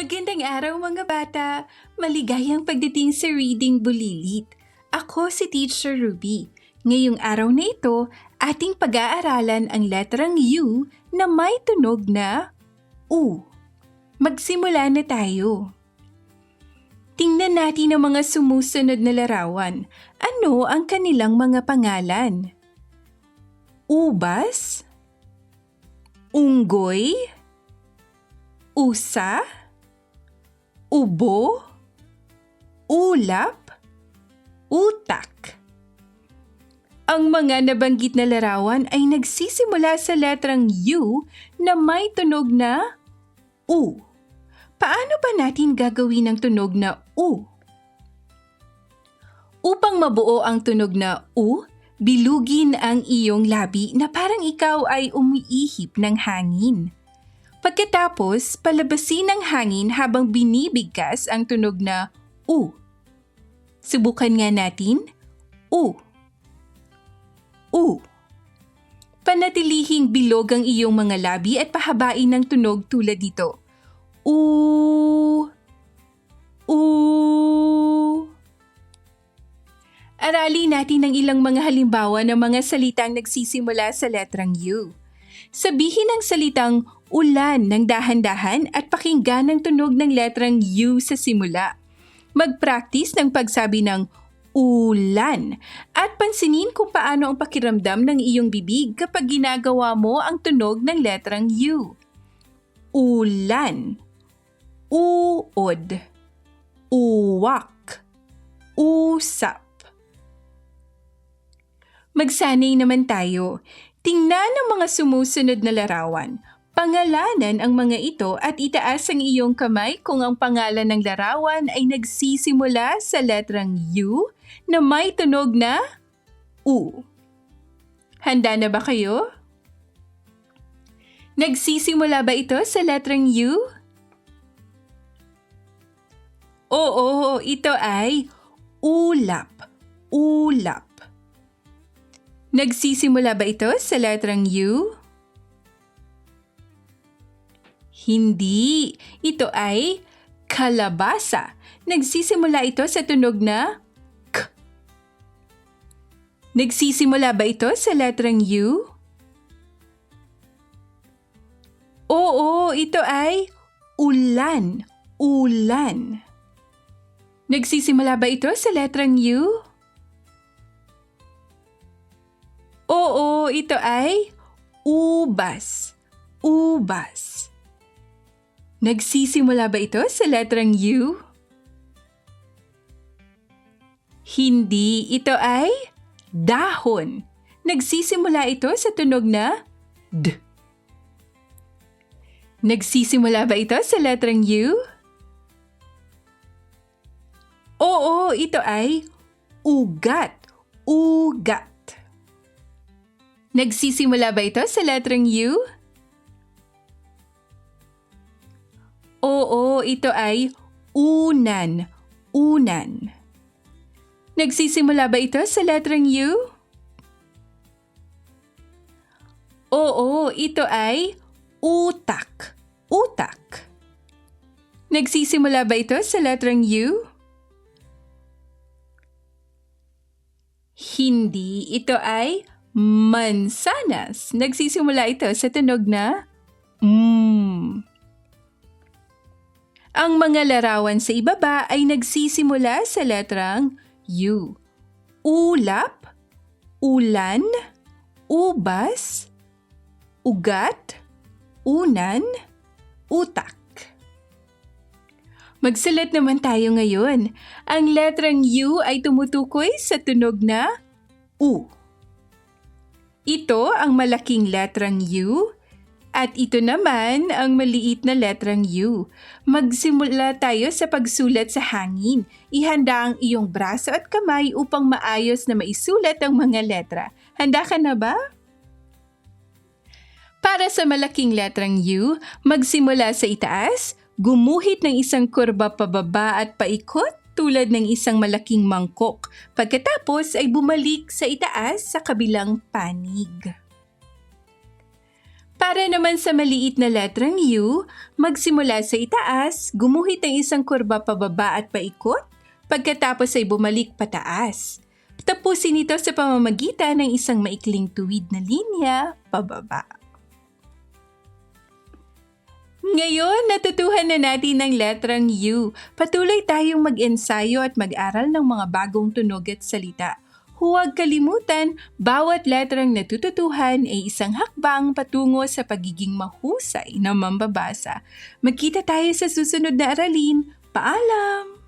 Magandang araw mga bata! Maligayang pagdating sa Reading Bulilit. Ako si Teacher Ruby. Ngayong araw na ito, ating pag-aaralan ang letrang U na may tunog na U. Magsimula na tayo. Tingnan natin ang mga sumusunod na larawan. Ano ang kanilang mga pangalan? Ubas? Unggoy? Usa? Ubo? Ulap? Utak? Ang mga nabanggit na larawan ay nagsisimula sa letrang U na may tunog na U. Paano ba natin gagawin ang tunog na U? Upang mabuo ang tunog na U, bilugin ang iyong labi na parang ikaw ay umiihip ng hangin. Pagkatapos, palabasin ang hangin habang binibigkas ang tunog na U. Subukan nga natin. U. U. Panatilihing bilog ang iyong mga labi at pahabain ng tunog tulad dito. U. U. Aralin natin ang ilang mga halimbawa ng mga salitang nagsisimula sa letrang U. Sabihin ang salitang ulan ng dahan-dahan at pakinggan ang tunog ng letrang U sa simula. Mag-practice ng pagsabi ng ulan at pansinin kung paano ang pakiramdam ng iyong bibig kapag ginagawa mo ang tunog ng letrang U. Ulan Uod Uwak Usap Magsanay naman tayo. Tingnan ang mga sumusunod na larawan. Pangalanan ang mga ito at itaas ang iyong kamay kung ang pangalan ng larawan ay nagsisimula sa letrang U na may tunog na U. Handa na ba kayo? Nagsisimula ba ito sa letrang U? Oo, ito ay ulap. Ulap. Nagsisimula ba ito sa letrang U? Hindi. Ito ay kalabasa. Nagsisimula ito sa tunog na K. Nagsisimula ba ito sa letrang U? Oo, ito ay ulan. Ulan. Nagsisimula ba ito sa letrang U? Oo, ito ay ubas. Ubas. Nagsisimula ba ito sa letrang U? Hindi, ito ay dahon. Nagsisimula ito sa tunog na D. Nagsisimula ba ito sa letrang U? Oo, ito ay ugat. Ugat. Nagsisimula ba ito sa letrang U? Oo, ito ay unan. Unan. Nagsisimula ba ito sa letrang U? Oo, ito ay utak. Utak. Nagsisimula ba ito sa letrang U? Hindi, ito ay mansanas. Nagsisimula ito sa tunog na mm. Ang mga larawan sa ibaba ay nagsisimula sa letrang U. Ulap, ulan, ubas, ugat, unan, utak. Magsulat naman tayo ngayon. Ang letrang U ay tumutukoy sa tunog na U. Ito ang malaking letrang U at ito naman ang maliit na letrang U. Magsimula tayo sa pagsulat sa hangin. Ihanda ang iyong braso at kamay upang maayos na maisulat ang mga letra. Handa ka na ba? Para sa malaking letrang U, magsimula sa itaas, gumuhit ng isang kurba pababa at paikot tulad ng isang malaking mangkok. Pagkatapos ay bumalik sa itaas sa kabilang panig. Para naman sa maliit na letrang U, magsimula sa itaas, gumuhit ng isang kurba pababa at paikot, pagkatapos ay bumalik pataas. Tapusin ito sa pamamagitan ng isang maikling tuwid na linya pababa. Ngayon, natutuhan na natin ang letrang U. Patuloy tayong mag-ensayo at mag-aral ng mga bagong tunog at salita. Huwag kalimutan, bawat letrang natututuhan ay isang hakbang patungo sa pagiging mahusay na mambabasa. Magkita tayo sa susunod na aralin. Paalam!